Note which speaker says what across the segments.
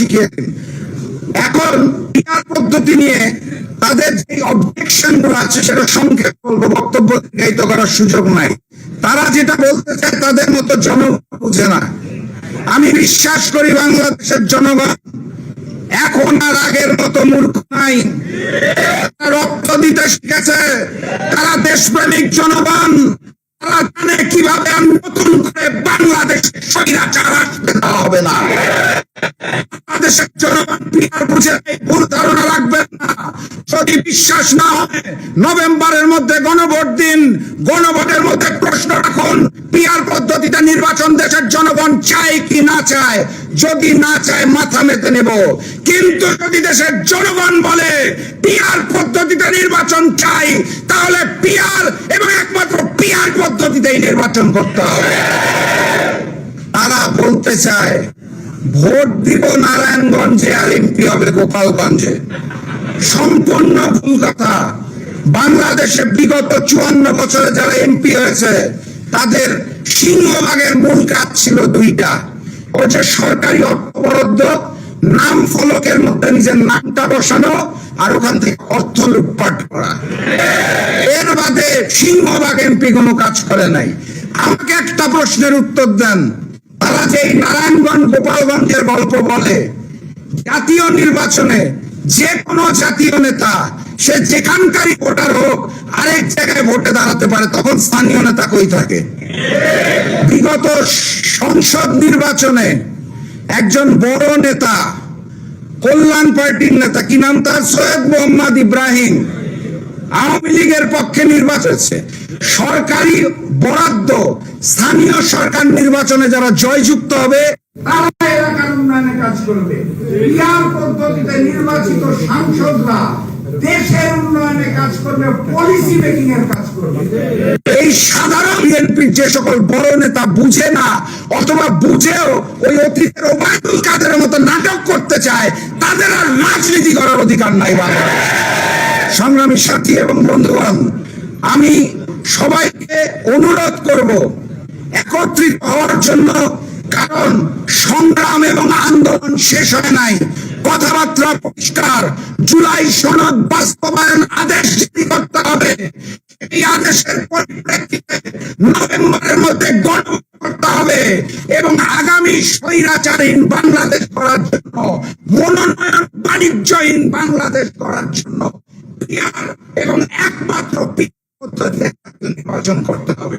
Speaker 1: শিখিয়ে দিন। এখন পিআর পদ্ধতি নিয়ে তাদের যে অবজেকশনগুলো আছে সেটা সংক্ষেপ বলব, বক্তব্য করার সুযোগ নাই। তারা যেটা বলতে চায় তাদের মতো জনগণ বুঝে না। আমি বিশ্বাস করি বাংলাদেশের জনগণ এখন আর আগের মতো মূর্খ নাই। রক্ত দিতে শিখেছে। তারা দেশপ্রেমিক জনগণ। তারা কীভাবে নতুন করে বাংলাদেশে স্বৈরাচার আসতে দেওয়া হবে না। বাংলাদেশের জনগণ বিহার বুঝে ভুল ধারণা রাখবেন না। যদি বিশ্বাস না হয়, নভেম্বরের মধ্যে গণভোট দিন। গণভোটের মধ্যে প্রশ্ন রাখুন, পিয়ার পদ্ধতিতে নির্বাচন দেশের জনগণ চায় কি না চায়? যদি না চায়, মাথা মেতে নেব। কিন্তু যদি দেশের জনগণ বলে পিয়ার পদ্ধতিতে নির্বাচন চাই, তাহলে পিয়ার এবং একমাত্র পিয়ার পদ্ধতিতেই নির্বাচন করতে হবে। তারা বলতে চায়, ভোট দিব নারায়ণগঞ্জে আর এমপি হবে গোপালগঞ্জে। সম্পূর্ণ ভুল কথা। বাংলাদেশে বিগত চুয়ান্ন বছরে যারা এমপি হয়েছে, তাদের সিংহভাগের মূল কাজ ছিল দুইটা। ও যে সরকারি অর্থ বরাদ্দ নাম ফলকের মধ্যে নিজের নামটা বসানো আর ওখান থেকে অর্থ লুটপাট করা। এর বাদে সিংহভাগ এমপি কোনো কাজ করে নাই। আমাকে একটা প্রশ্নের উত্তর দেন। তারা যে নারায়ণগঞ্জ, গোপালগঞ্জের গল্প বলে, জাতীয় নির্বাচনে যে কোনো জাতীয় নেতা, সে যেখানকারই ভোটার হোক, আরেক জায়গায় ভোটে দাঁড়াতে পারে, তখন স্থানীয় নেতা কই থাকে? বিগত সংসদ নির্বাচনে একজন বড় নেতা, কল্যাণ পার্টির নেতা, কি নাম তার? সৈয়দ মোহাম্মদ ইব্রাহিম। আওয়ামী লীগের পক্ষে নির্বাচন সরকারি বরাদ্দ, স্থানীয় সরকার নির্বাচনে যারা জয়যুক্ত হবে, তারা এলাকার উন্নয়নে কাজ করবে। নির্বাচিত সাংসদরা দেশের উন্নয়নে কাজ করবে পলিসি মেকিং এর কাজ করবে। এই সাধারণ বিএনপির যে সকল বড় নেতা বুঝে না, অথবা বুঝেও ওই অতীতের ওবায়দুল কাদের মতো নাটক করতে চায়, তাদের আর রাজনীতি করার অধিকার নাই বাংলাদেশ সংগ্রামী সাথী এবং বন্ধুগণ, আমি সবাইকে অনুরোধ করব, একত্রিত হওয়ার জন্য, কারণ সংগ্রাম এবং আন্দোলন শেষ হয় নাই। কথাবার্তা পরিষ্কার। জুলাই সনদ বাস্তবায়ন আদেশ জারি করতে হবে। এই আদেশের পরিপ্রেক্ষিতে নভেম্বরের মধ্যে গণভোট করতে হবে এবং আগামী স্বৈরাচারহীন বাংলাদেশ করার জন্য, মনোনয়ন বাণিজ্যহীন বাংলাদেশ করার জন্য এবং একমাত্র নির্বাচন করতে হবে।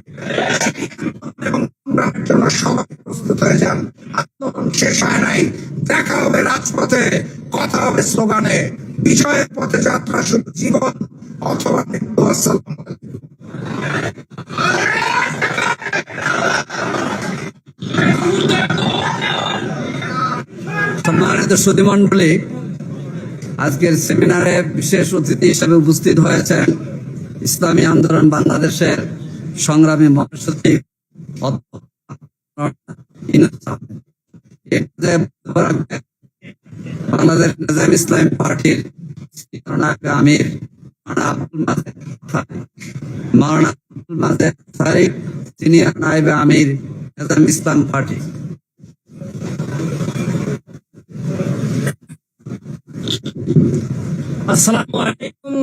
Speaker 1: এবং সংগ্রামের জন্য সবাই প্রস্তুত হয়ে যান। আন্দোলন শেষ হয় নাই। দেখা হবে রাজপথে, কথা হবে স্লোগানে। বিজয়ের পথে যাত্রা শুধু জীবন অথবা মৃত্যু আসসালাম
Speaker 2: সম্মানিত সুধীমণ্ডলী আজকের সেমিনারে বিশেষ অতিথি হিসেবে উপস্থিত হয়েছেন ইসলামী আন্দোলন বাংলাদেশের সংগ্রামী মহাসচিব বাংলাদেশ নিজাম ইসলামী পার্টির আমির সিনিয়র নায়েব ইসলাম পার্টি।
Speaker 3: আসসালামু আলাইকুম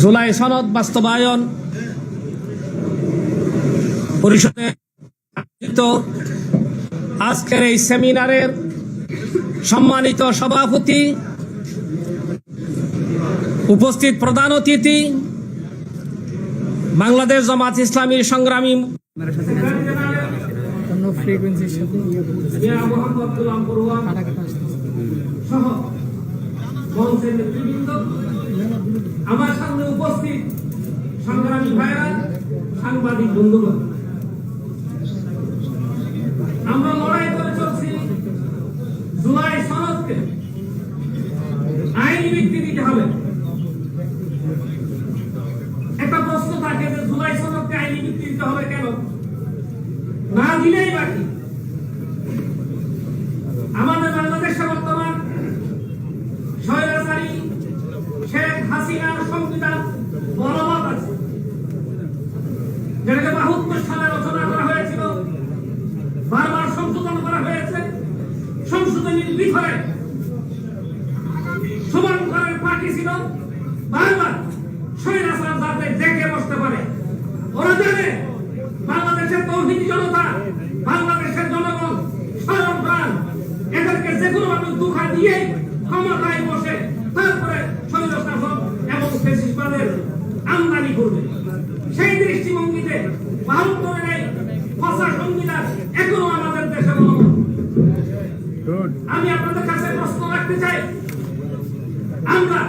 Speaker 3: জুলাই সনদ বাস্তবায়ন পরিষদে আজকের এই সেমিনারের সম্মানিত সভাপতি উপস্থিত প্রধান অতিথি বাংলাদেশ জামাত ইসলামীর সংগ্রামী আমার সামনে উপস্থিত সংগ্রামী ভাইরা সাংবাদিক বন্ধুগণ আমরা লড়াই করে চলছি জুলাই সনদকে আইনি ভিত্তি দিতে হবে একটা প্রশ্ন থাকে যে জুলাই সনদকে আইনি ভিত্তি দিতে হবে কেন না দিলেই বাকি হাসিনার সংবিধান বলবৎ আছে যেটাকে বাহাত্তর সালে রচনা করা হয়েছিল বারবার সংশোধন করা হয়েছে সংশোধনীর বিফলে শুভঙ্করের পার্টি ছিল বারবার স্বৈরাচার যাতে জেগে বসতে পারে ওরা জানে বাংলাদেশের তৌহিদি জনতা বাংলাদেশের জনগণ সাধারণ প্রাণ এদেরকে যে কোনো ভাবে দুঃখা দিয়ে ক্ষমতায় বসে তারপরে স্বৈরশাসন এবং ফেসিসবাদের আমদানি করবে। সেই দৃষ্টিভঙ্গিতে বাহাত্তরের এই ফসা সংবিধান এখনও আমাদের দেশে আমি আপনাদের কাছে প্রশ্ন রাখতে চাই। আমরা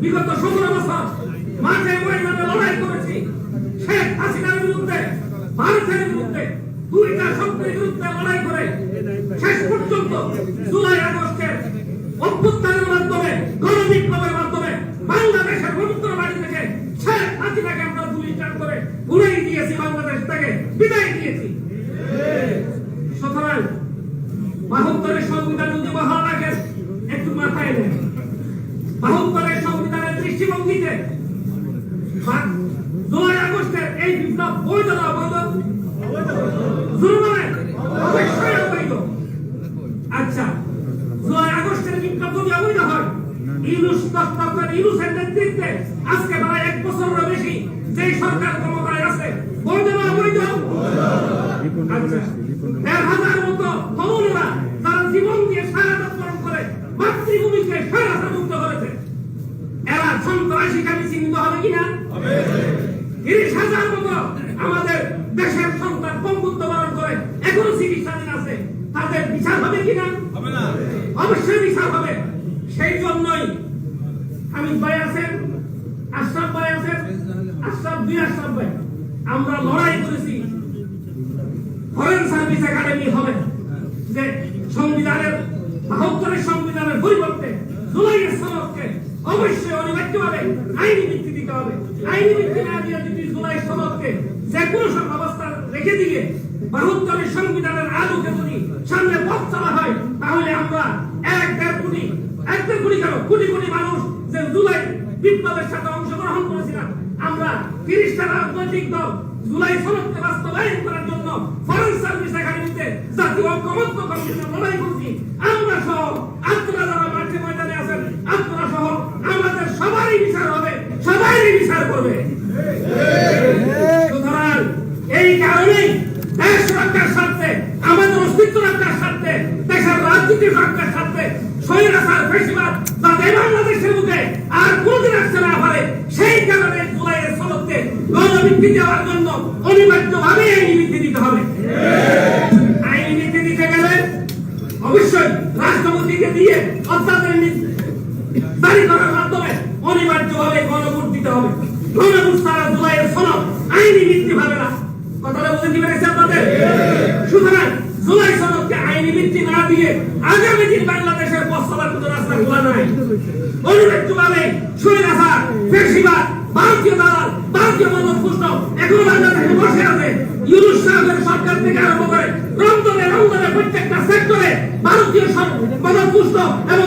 Speaker 3: বিগত সতেরো বছর মাঠে ময়দানে লড়াই করেছি শেখ হাসিনার বিরুদ্ধে ভারতের বিরুদ্ধে দুইটা শক্তির বিরুদ্ধে লড়াই করে শেষ পর্যন্ত জুলাই আগস্টের অভ্যুত্থানের মাধ্যমে গণবিপ্লবের মাধ্যমে বাংলাদেশের সমুদ্র বাড়ি থেকে শেখ হাসিনাকে আমরা দুই চার করে উড়াই দিয়েছি বাংলাদেশ থেকে বিদায় দিয়েছি সুতরাং বাহাত্তরের সংবিধান যদি বহাল রাখেন একটু মাথায় নেন বাহাত্তরের সংবিধানের দৃষ্টিভঙ্গিতে বা- জুলাই আগস্টের এই বিপ্লব বৈধ না অবৈধ অবশ্যই অবৈধ আচ্ছা জুলাই আগস্টের বিপ্লব যদি অবৈধ হয় ইউনুস আজকে প্রায় এক বছরেরও বেশি যে সরকার ক্ষমতায় আছে বৈধ না অবৈধ আচ্ছা এক হাজার মতো তরুণরা তারা জীবন দিয়ে সারা বরণ করে মাতৃভূমিকে সারা মুক্ত করেছে এরা সন্ত্রাসী কামি চিহ্নিত হবে কিনা তিরিশ হাজার মতো আমাদের দেশের সন্তান বন্ধুত্ব বরণ করে এখনও চিকিৎসাধীন আছে তাদের বিচার হবে কিনা অবশ্যই বিচার হবে সেই জন্যই আমি ভাই আছেন আশরাফ ভাই আছেন আশরাফ দুই আশরাফ ভাই আমরা লড়াই করেছি। ফরেন সার্ভিস একাডেমি হবে। যে সংবিধানের, বাহাত্তরের সংবিধানের পরিবর্তে জুলাইয়ের সনদকে অবশ্যই অনিবার্যভাবে আইনি ভিত্তি দিতে হবে। আইনি ভিত্তি না দিয়ে যদি জুলাই সনদকে যে কোনো অবস্থা রেখে দিয়ে সংবিধানের আলোকে যদি সামনে পথ চলা হয়, তাহলে আমরা এক দেড় কোটি, এক দেড় কোটি কেন? কোটি কোটি মানুষ যে জুলাই বিপ্লবের সাথে অংশগ্রহণ করেছিলাম, আমরা তিরিশটা রাজনৈতিক দল জুলাই বাস্তবায়ন করার জন্য ফরেন সার্ভিস একাডেমিতে জাতীয় ঐক্যমত্য কমিশনে লড়াই করছি। আমরা সহ আপনারা যারা মাঠে ময়দানে আছেন, আপনারা সহ আমাদের সবারই বিচার হবে, সবারই বিচার করবে। সুতরাং এই কারণেই দেশ রক্ষার স্বার্থে, আমাদের অস্তিত্ব রক্ষার স্বার্থে, দেশের রাজনীতি রক্ষার স্বার্থে, স্বৈরাচার, ফেসিবাদ যাতে বাংলাদেশের মুখে আর কোনদিন আসতে না পারে সেই কারণে জুলাইয়ের সনদকে দেওয়ার জন্য অনিবার্যভাবে আইনি বৃদ্ধি দিতে হবে আইনি বৃদ্ধি দিতে গেলে অবশ্যই রাষ্ট্রপতিকে দিয়ে অধ্যাদেশ নি- জারি করার মাধ্যমে অনিবার্যভাবে গণভোট দিতে হবে গণভোট ছাড়া জুলাইয়ের সনদ আইনি ভিত্তি হবে না কথাটা বুঝতে পেরেছি আপনাদের সুতরাং জুলাই সনদকে আইনি ভিত্তি না দিয়ে আগামী দিন বাংলাদেশের পথ চলার কোনো রাস্তা খোলা নাই অনিবার্যভাবে স্বৈরাচার ফেসিবাদ ভারতীয় দালাল ভারতীয় মানব পুষ্ট এখনও বাংলাদেশে বসে আছে ইউনুস সাহেবের সরকার থেকে আরম্ভ করে রন্ধনে রন্ধনে প্রত্যেকটা সেক্টরে ভারতীয় মানব পুষ্ট এবং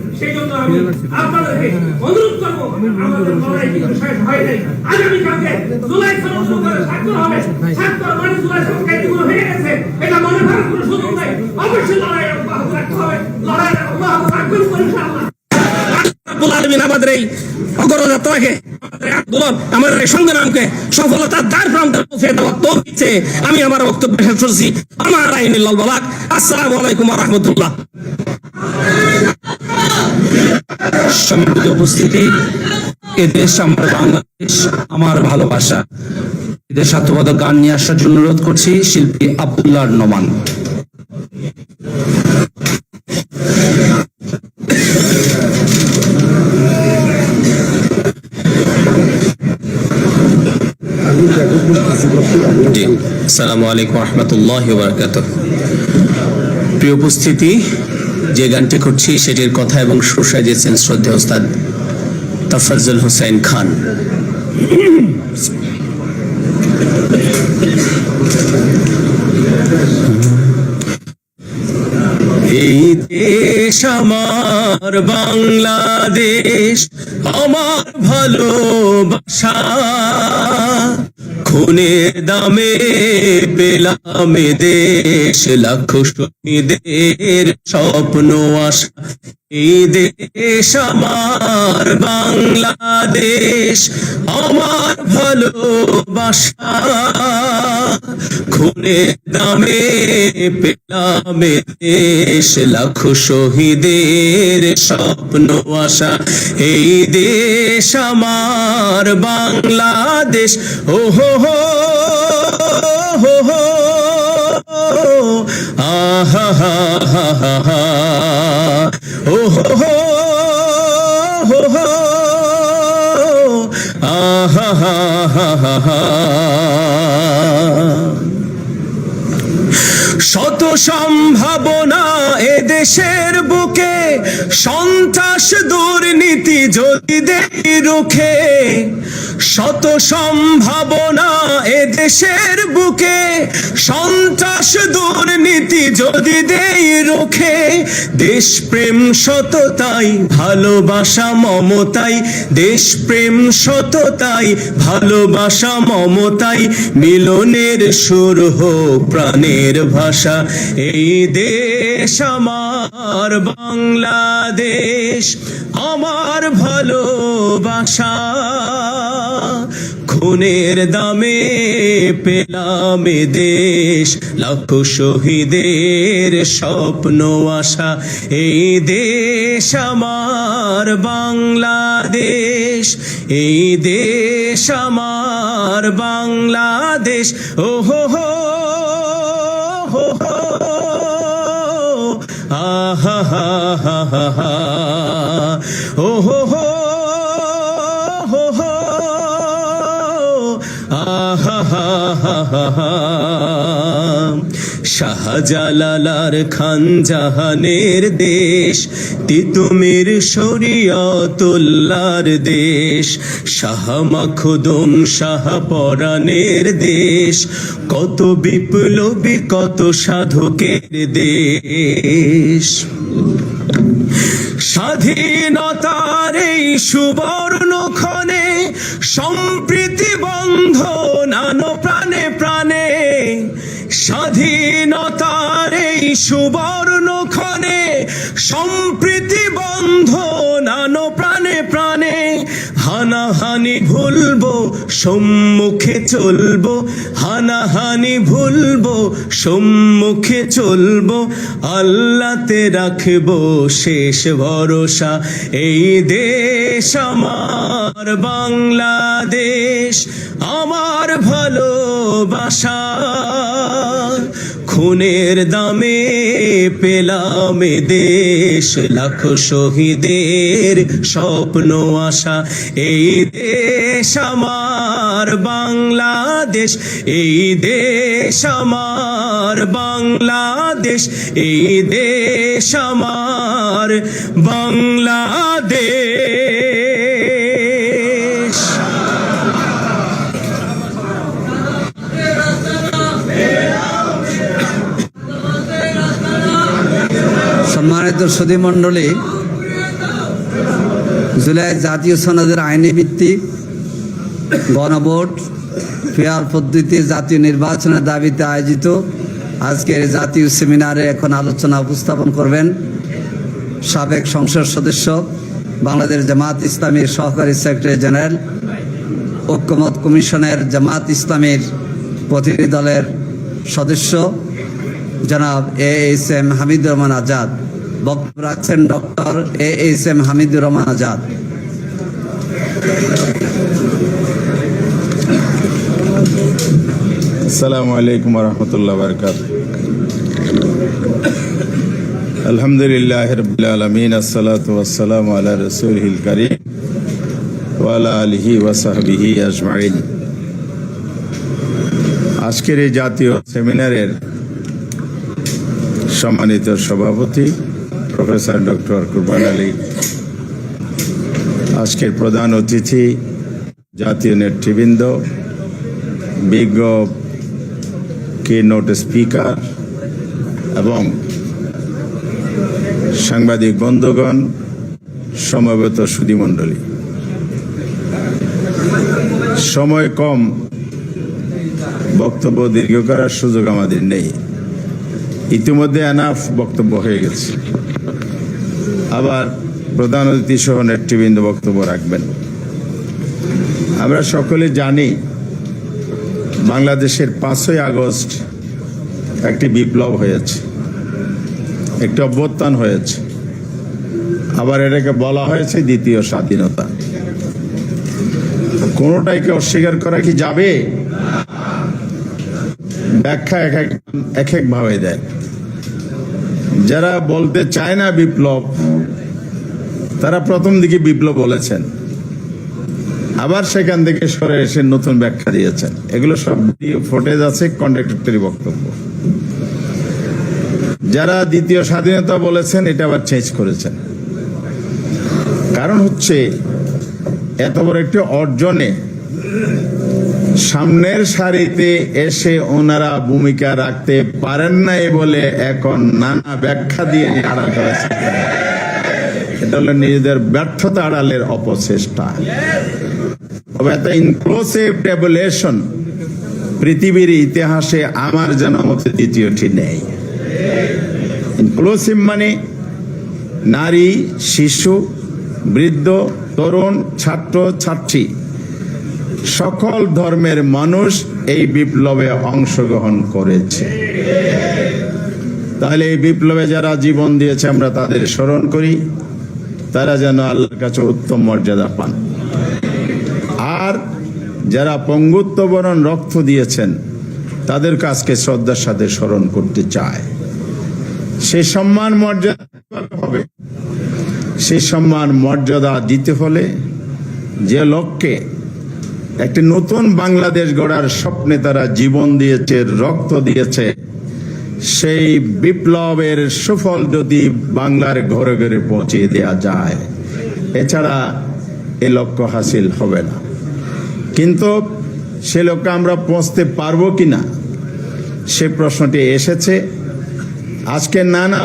Speaker 3: সেই জন্য আমি আপনাদেরকে অনুরোধ করব আমাদের লড়াই কিন্তু শেষ হয় নাই। আগামীকালকে জুলাই সনদ স্বাক্ষর হবে। স্বাক্ষর মানে জুলাই সনদ কার্যক্রম হয়ে গেছে। এটা মনে করার কোনো সুযোগ নাই। অবশ্যই লড়াই অব্যাহত রাখতে হবে। লড়াই অব্যাহত রাখবেন ইনশাআল্লাহ।
Speaker 4: আমাদের এই চেয়ে আমি আমার বক্তব্য শেষ করছি। আমার বালাক। আসসালামু আলাইকুম রাহমাতুল্লাহ।
Speaker 5: উপস্থিতি, এ দেশ, আমার বাংলাদেশ, আমার ভালোবাসা। এদের স্বার্থবাদ গান নিয়ে আসার জন্য অনুরোধ করছি, শিল্পী আব্দুল্লাহ নোমান। জি, আসসালামু আলাইকুম রহমতুল্লাহ বারকাত প্রিয় উপস্থিতি, যে গানটি করছি সেটির কথা এবং সুর সাজিয়েছেন শ্রদ্ধেয় ওস্তাদ তাফাজ্জল হোসেন খান। এই দেশ আমার, বাংলাদেশ আমার ভালোবাসা। খুনের দামে পেলাম দেশ লাখ শহীদের স্বপ্ন আশা। এই দেশ আমার, বাংলাদেশ আমার ভালোবাসা। খুনের দামে পেলাম দেশ, লাখ শহীদের স্বপ্ন আশা। এই দেশ আমার, বাংলাদেশ, ও হো হো হো হো। আহা হা হা হা। হো আহা হা হা হা শত সম্ভাবনা এ দেশের বুকে, সন্ত্রাস দুর্নীতি যদি দেই রুখে শত সম্ভাবনা এ দেশের বুকে। সন্ত্রাস দুর্নীতি যদি দেই রুখে, দেশপ্রেম সততাই, ভালোবাসা মমতাই, দেশপ্রেম সততাই, ভালোবাসা মমতাই, মিলনের সুর হোক প্রাণের ভাষা। এই দেশ আমার বাংলাদেশ, আমার ভালোবাসা। খুনের দামে পেলাম দেশ। লাখ শহীদের স্বপ্ন আশা, এই দেশ আমার বাংলাদেশ, এই দেশ আমার বাংলাদেশ। ও হো হো হো হো, আহা হা হা হা। শাহজালালার খান জাহানের দেশ, তিতুমির শরিয়তুল্লার দেশ, শাহ মাখদুম শাহ পরাণের দেশ, কত বিপ্লবী, কত সাধকের দেশ। স্বাধীনতার এই সুবর্ণ ক্ষণে সম্প্রীতি বন্ধ নানো প্রাণে প্রাণে স্বাধীনতার এই সুবর্ণ ক্ষণে সম্প্রীতি বন্ধ নানো প্রাণে প্রাণে হানাহানি ভুলবো, সম্মুখে চলবো। হানাহানি ভুলবো, সম্মুখে চলবো। আল্লাতে রাখব শেষ ভরসা। এই দেশ আমার বাংলাদেশ, আমার ভালোবাসা। খুনের দামে পেলাম দেশ। লাখ শহীদের স্বপ্ন, আশা, এই দেশ আমার বাংলাদেশ, এই দেশ আমার বাংলাদেশ, এই দেশ আমার বাংলাদেশ।
Speaker 2: সম্মানিত সুধী মণ্ডলী, জুলাই জাতীয় সনদের আইনি ভিত্তিক গণভোট, ফেয়ার পদ্ধতি জাতীয় নির্বাচনের দাবিতে আয়োজিত আজকের জাতীয় সেমিনারে এখন আলোচনা উপস্থাপন করবেন সাবেক সংসদ সদস্য বাংলাদেশ জামাত ইসলামীর সহকারী সেক্রেটারি জেনারেল, ঐক্যমত কমিশনের জামাত ইসলামীর প্রতিনিধি দলের সদস্য জনাব A S M Hamidur Rahman Azad. বক্তব্য রাখছেন doctor A S M Hamidur Rahman Azad.
Speaker 6: আসসালামু আলাইকুম রহমতুল্লাহ বারকাত আলহামদুলিল্লাহ রবিল আলমিন আসসালাতাম আল্লাহ রসুল হিল করিম ওয়ালা আলহি ওয়াসাহবিহি আজমাইন। আজকের এই জাতীয় সেমিনারের সম্মানিত সভাপতি প্রফেসর ডক্টর কুরবান আলী। আজকের প্রধান অতিথি, জাতীয় নেতৃবৃন্দ, বিজ্ঞ কে নোট স্পিকার এবং সাংবাদিক বন্ধুগণ, সমবেত সুধীমণ্ডলী সময় কম, বক্তব্য দীর্ঘ করার সুযোগ আমাদের নেই। ইতিমধ্যে এনাফ বক্তব্য হয়ে গেছে। আবার প্রধান অতিথি সহ নেতৃবৃন্দ বক্তব্য রাখবেন। আমরা সকলে জানি, বাংলাদেশের পাঁচই আগস্ট একটি বিপ্লব হয়েছে, একটি অভ্যুত্থান হয়েছে। আবার এটাকে বলা হয়েছে দ্বিতীয় স্বাধীনতা। কোনোটাইকে অস্বীকার করা কি যাবে? ব্যাখ্যা এক এক এক এক ভাবে দেয়। যারা বলতে চায় না বিপ্লব তারা প্রথম দিকে বিপ্লব বলেছেন। আবার সেখান থেকে সরে এসে নতুন ব্যাখ্যা দিয়েছেন। এগুলো সব ফুটেজ আছে কন্ডাক্টরি বক্তব্য। যারা দ্বিতীয় স্বাধীনতা বলেছেন, এটা আবার চেঞ্জ করেছেন। কারণ হচ্ছে, এত বড় একটি অর্জনে সামনের সারিতে এসে ওনারা ভূমিকা রাখতে পারেন নাই বলে এখন নানা ব্যাখ্যা দিয়ে আড়াল করা চেষ্টা করে। এটা হলো নিজেদের ব্যর্থতা আড়ালের অপচেষ্টা। তবে পৃথিবীর ইতিহাসে আমার জানা মতে দ্বিতীয়টি নেই। ইনক্লুসিভ মানে নারী, শিশু, বৃদ্ধ, তরুণ, ছাত্র, ছাত্রী। সকল ধর্মের মানুষ এই বিপ্লবে অংশগ্রহণ করেছে। তাহলে এই বিপ্লবে যারা জীবন দিয়েছে আমরা তাদের স্মরণ করি। তারা যেন আল্লাহর কাছে উত্তম মর্যাদা পান। আর যারা পঙ্গুত্ব বরণ রক্ত দিয়েছেন, তাদের কাছকে শ্রদ্ধার সাথে স্মরণ করতে চায়। সে সম্মান মর্যাদা হবে। সে সম্মান মর্যাদা দিতে হলে যে লক্ষ্যে একটি নতুন বাংলাদেশ গড়ার স্বপ্নে তারা জীবন দিয়েছে, রক্ত দিয়েছে সেই বিপ্লবের সুফল যদি বাংলার ঘরে ঘরে পৌঁছে দেওয়া যায়, এছাড়া এ লক্ষ্য হাসিল হবে না। কিন্তু সে লক্ষ্যে আমরা পৌঁছতে পারব কিনা, সে প্রশ্নটি এসেছে। আজকে নানা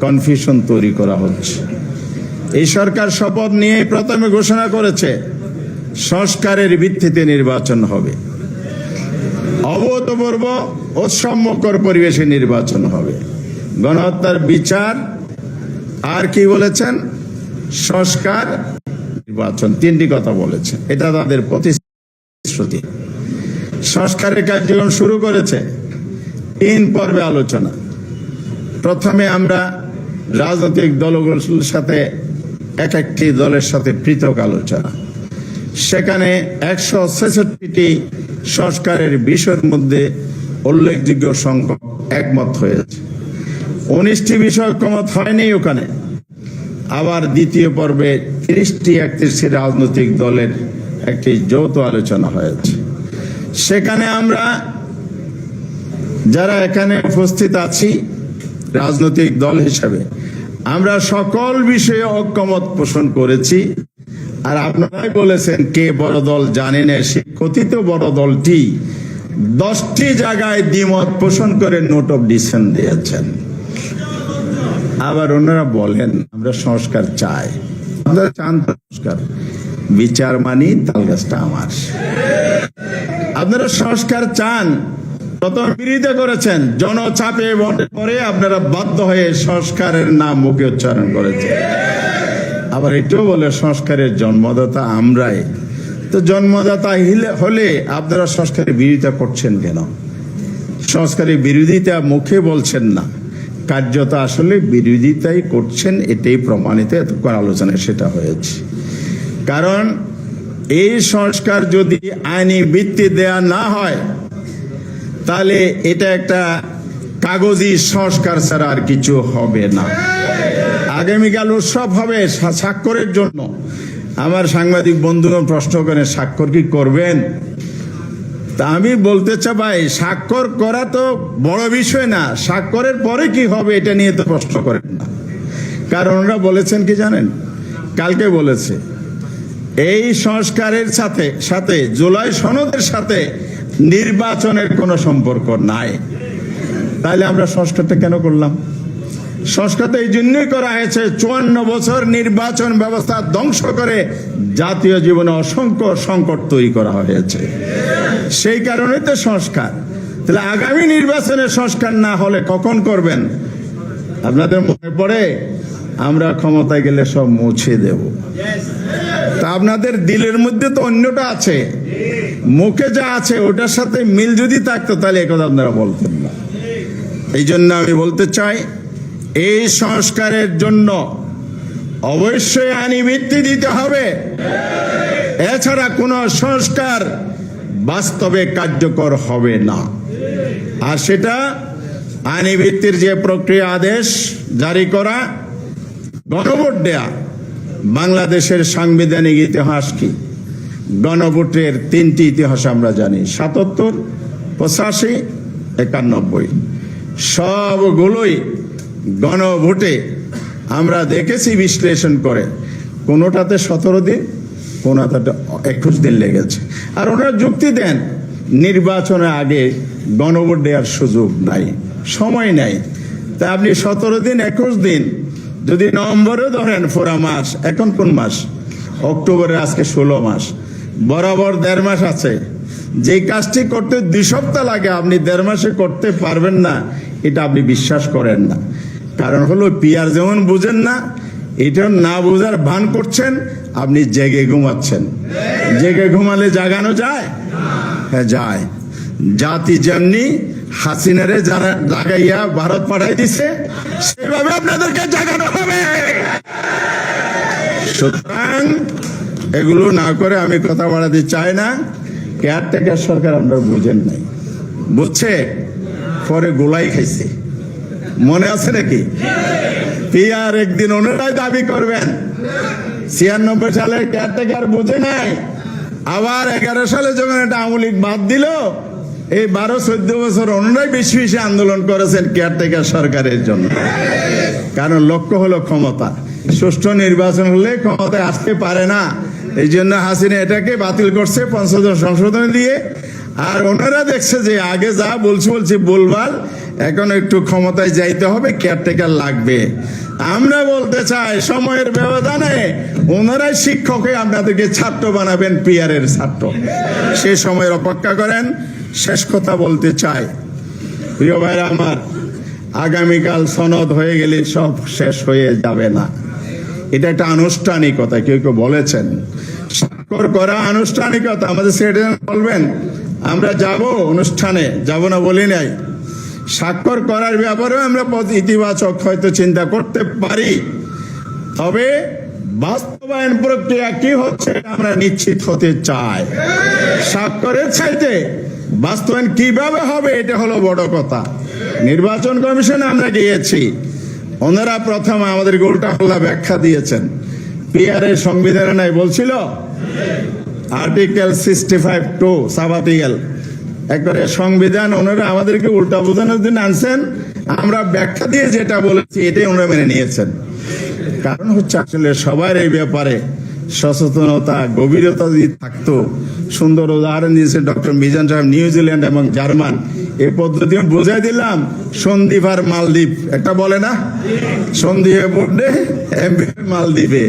Speaker 6: কনফিউশন তৈরি করা হচ্ছে। এই সরকার শপথ নিয়ে প্রথমে ঘোষণা করেছে, সংস্কারের ভিত্তিতে নির্বাচন হবে। অভূতপূর্ব ও সম্যকর পরিবেশে নির্বাচন হবে। গণহত্যার বিচার, আর কি বলেছেন? সংস্কার, নির্বাচন। তিনটি কথা বলেছেন। এটা তাদের প্রতিশ্রুতি। সংস্কারের কার্যক্রম শুরু করেছে তিন পর্বে আলোচনা। প্রথমে আমরা রাজনৈতিক দলগুলোর সাথে এক একটি দলের সাথে পৃথক আলোচনা। সেখানে একশো ছেষট্টিটি সংস্কারের বিষয়ের মধ্যে উল্লেখযোগ্য সংখ্যক একমত হয়েছে। উনিশটি বিষয় ঐক্যমত হয়নি ওখানে। আবার দ্বিতীয় পর্বে তিরিশটি একত্রিশটি রাজনৈতিক দলের একটি যৌথ আলোচনা হয়েছে। সেখানে আমরা যারা এখানে উপস্থিত আছি, রাজনৈতিক দল হিসাবে, আমরা সকল বিষয়ে ঐক্যমত পোষণ করেছি। আর আপনারাই বলেছেন, কে বড় দল জানেন সে কথিত বড় দলটি দশটি জায়গায় দ্বিমত পোষণ করে নোট অফ ডিসিশন দিয়েছেন। আবার ওনারা বলেন, আমরা সংস্কার চাই। আপনারা চান সংস্কার। বিচার মানি তালগাছটা আমার। আপনারা সংস্কার চান। প্রথম বিরোধিতা করেছেন, জনচাপে পরে আপনারা বাধ্য হয়ে সংস্কারের নাম মুখে উচ্চারণ করেছেন। আবার এটাও বলে সংস্কারের জন্মদাতা আমরাই। তো জন্মদাতা হিলে- আপনারা সংস্কারের বিরোধিতা করছেন কেন? সংস্কারের বিরোধিতা মুখে বলছেন না। কার্যত আসলে বিরোধিতাই করছেন, এটাই প্রমাণিত এতক্ষণ আলোচনায় সেটা হয়েছে। কারণ এই সংস্কার যদি আইনি ভিত্তি দেয়া না হয়, তাহলে এটা একটা কাগজি সংস্কার ছাড়া আর কিছু হবে না। আগামীকাল উৎসব হবে স্বাক্ষরের জন্য। আমার সাংবাদিক বন্ধুগণ প্রশ্ন করেন, স্বাক্ষর কি করবেন? তা আমি বলতে চাই স্বাক্ষর করা তো বড় বিষয় না। স্বাক্ষরের পরে কি হবে এটা নিয়ে তো প্রশ্ন করেন না। কারণ ওরা বলেছেন কি জানেন? কালকে বলেছে, এই সংস্কারের সাথে সাথে জুলাই সনদের সাথে নির্বাচনের কোনো সম্পর্ক নাই। তাহলে আমরা সংস্কারটা কেন করলাম? সংস্কারটা এই জন্যই করা হয়েছে, চুয়ান্ন বছর নির্বাচন ব্যবস্থা ধ্বংস করে জাতীয় জীবনে অসংখ্য সংকট তৈরি করা হয়েছে। সেই কারণে তো সংস্কার। তাহলে আগামী নির্বাচনে সংস্কার না হলে কখন করবেন? আপনাদের মনে পড়ে? আমরা ক্ষমতায় গেলে সব মুছে দেব। তা আপনাদের দিলের মধ্যে তো অন্যটা আছে। মুখে যা আছে, ওটার সাথে মিল যদি থাকতো, তাহলে একথা আপনারা বলতেন না। এই জন্য আমি বলতে চাই এই সংস্কারের জন্য অবশ্যই আইনি ভিত্তি দিতে হবে। এছাড়া কোনো সংস্কার বাস্তবে কার্যকর হবে না। আর সেটা আইনি ভিত্তির যে প্রক্রিয়া আদেশ জারি করা, গণভোট দেয়া, বাংলাদেশের সাংবিধানিক ইতিহাস কি? গণভোটের তিনটি ইতিহাস আমরা জানি, সাতাত্তর, পঁচাশি, একানব্বই। সবগুলোই গণভোটে আমরা দেখেছি বিশ্লেষণ করে। কোনোটাতে সতেরো দিন, কোনোটাতে একুশ দিন লেগেছে। আর ওনারা যুক্তি দেন নির্বাচনের আগে গণভোট দেওয়ার সুযোগ নাই, সময় নাই। তা আপনি সতেরো দিন, একুশ দিন, যদি নভেম্বরে ধরেন ফোরা মাস, এখন কোন মাস? অক্টোবরে আজকে ষোলো মাস। বরাবর দেড় মাস আছে। যে কাজটি করতে দুই সপ্তাহ লাগে, আপনি দেড় মাসে করতে পারবেন না, এটা আপনি বিশ্বাস করেন না। কারণ হলো পিয়ার যেমন বুঝেন না এটা না বোঝার ভান করছেন, আপনি জেগে ঘুমাচ্ছেন। জেগে ঘুমালে জাগানো যায়? হ্যাঁ যায়। জাতি যেমনি হাসিনারে যারা জাগাইয়া ভারত পাঠাই দিছে, সেভাবে আপনাদেরকে জাগানো হবে। সুতরাং এগুলো না করে আমি কথা বাড়াতে চাই না। কেয়ারটেকার সরকার আমরা বুঝেন নাই। বুঝছে? পরে গোলাই খাইছে। মনে আছে নাকি? পিয়ার একদিন ওনারাই দাবি করবেন। ছিয়ানব্বই সালে কেয়ারটেকার বুঝে নাই আবার এগারো সালে যখন এটা আওয়ামী লীগ বাদ দিল, এই বারো চোদ্দ বছর ওনারাই বেশি বেশি আন্দোলন করেছেন কেয়ারটেকার সরকারের জন্য। কারণ লক্ষ্য হলো ক্ষমতা। সুষ্ঠু নির্বাচন হলে ক্ষমতায় আসতে পারে না। এই জন্য হাসিনা এটাকে বাতিল করছে পঞ্চদশ সংশোধন দিয়ে। আর ওনারা দেখছে যে আগে যা বলছি বলছি বলবার এখন একটু ক্ষমতায় যাইতে হবে কেয়ারটেকার লাগবে। আমরা বলতে চাই, সময়ের ব্যবধানে ওনারাই শিক্ষক আপনাদেরকে ছাত্র বানাবেন, পিয়ারের ছাত্র। সে সময়ের অপেক্ষা করেন। শেষ কথা বলতে চাই, প্রিয় ভাইরা আমার, আগামীকাল সনদ হয়ে গেলে সব শেষ হয়ে যাবে না। এটা একটা আনুষ্ঠানিকতা, কেউ কেউ বলেছেন। স্বাক্ষর করা আনুষ্ঠানিকতা, আমাদের সেক্রেটারি বলবেন, আমরা যাব অনুষ্ঠানে, যাব না বলি নাই। স্বাক্ষর করার ব্যাপারেও আমরা ইতিবাচক হয়তো চিন্তা করতে পারি। তবে বাস্তবায়ন প্রক্রিয়া কি হচ্ছে আমরা নিশ্চিত হতে চাই। স্বাক্ষরের চাইতে বাস্তবায়ন কীভাবে হবে এটা হলো বড় কথা। নির্বাচন কমিশনে আমরা গিয়েছি। ওনারা প্রথম আমাদের গোলটা হল্লা ব্যাখ্যা দিয়েছেন। পিআর সংবিধানে নাই বলছিল। আর্টিকেল সিক্সটি ফাইভ টু সাবাতিক্যাল একবারে সংবিধান ওনারা আমাদেরকে উল্টা বোঝানোর জন্য আনছেন। আমরা ব্যাখ্যা দিয়ে যেটা বলেছি, এটাই ওনারা মেনে নিয়েছেন। কারণ হচ্ছে আসলে সবার এই ব্যাপারে সচেতনতা, গভীরতা যদি থাকতো, সুন্দর উদাহরণ দিয়েছে ডক্টর মিজান সাহেব নিউজিল্যান্ড এবং জার্মান। এ পদ্ধতি বুঝাই দিলাম সন্দীপ আর মালদ্বীপ। একটা বলে না? সন্দীপে পড়লে মালদ্বীপে।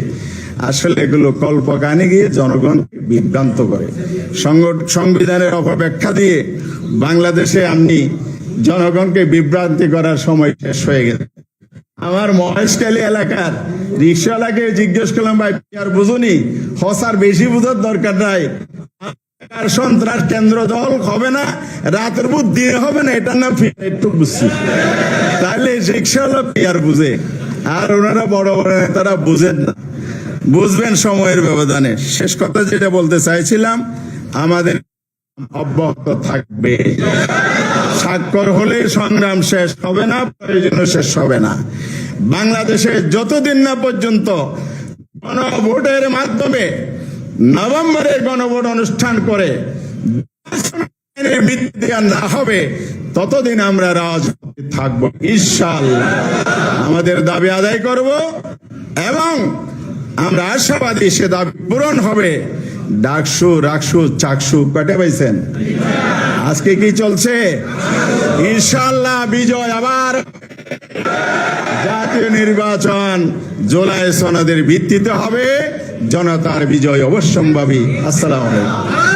Speaker 6: আসলে এগুলো কল্পকানে গিয়ে জনগণকে বিভ্রান্ত করে। সংবিধানের অপব্যাখ্যা দিয়ে বাংলাদেশে আপনি জনগণকে বিভ্রান্তি করার সময় শেষ হয়ে গেছে। আমার মহেশখালী এলাকার রিক্সাওয়ালাকে জিজ্ঞেস করলাম, ভাই আর বুঝুনি? হসার বেশি বুঝার দরকার নাই। সন্ত্রাস কেন্দ্র দল হবে না, রাতের বুধ দিন হবে না এটা না একটু বুঝছি। তাহলে রিক্সাওয়ালা আর বুঝে? আর ওনারা বড় বড় নেতারা বুঝেন না। বুঝবেন সময়ের ব্যবধানে। শেষ কথা যেটা বলতে চাইছিলাম, আমাদের অব্যাহত থাকবে। স্বাক্ষর হলে সংগ্রাম শেষ হবে না প্রয়োজন শেষ হবে না। বাংলাদেশে যতদিন না পর্যন্ত গণভোটের মাধ্যমে নভেম্বরে গণভোট অনুষ্ঠান করে না হবে, ততদিন আমরা রাজপথে থাকব, ইনশাআল্লাহ। আমাদের দাবি আদায় করব এবং আমরা আশাবাদী সে দাবি পূরণ হবে। ডাকসু, রাকসু, চাকসু কটে পাইছেন? আজকে কি চলছে? ইনশাল্লাহ বিজয় আবার। জাতীয় নির্বাচন জোলাই সনদের ভিত্তিতে হবে। জনতার বিজয় অবশ্যম্ভাবী। আসসালাম আলাইকুম।